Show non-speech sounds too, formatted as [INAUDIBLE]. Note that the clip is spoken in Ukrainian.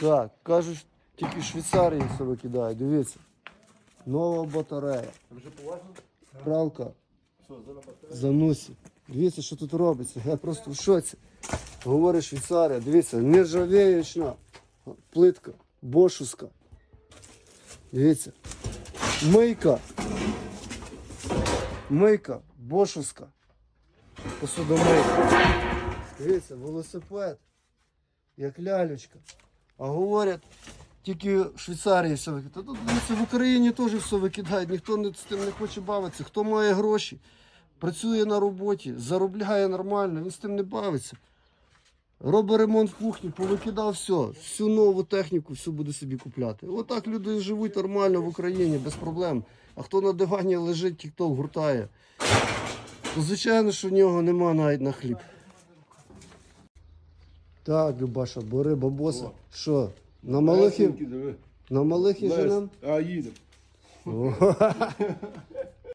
Так, кажуть, тільки Швейцарії все викидають. Дивіться. Нова батарея. Правка. Занусі. Дивіться, що тут робиться. Я просто в шоці. Говорить Швейцарія. Дивіться, нержавіючна плитка, бошуска. Дивіться. Мийка. Мийка, бошуска. Посудомийка. Дивіться, велосипед. Як лялечка. А говорять, тільки в Швейцарії все викидають. Тут в Україні теж все викидають, ніхто з тим не хоче бавитися. Хто має гроші, працює на роботі, заробляє нормально, він з тим не бавиться. Робить ремонт в кухні, повикидав все, всю нову техніку, все буде собі купляти. Отак люди живуть нормально в Україні, без проблем. А хто на дивані лежить, тік-ток гуртає, то звичайно, що в нього нема навіть на хліб. Так, Любаша, бери бабоса. Що? На малих, і- на малих і женам? А їдемо. О, [LAUGHS]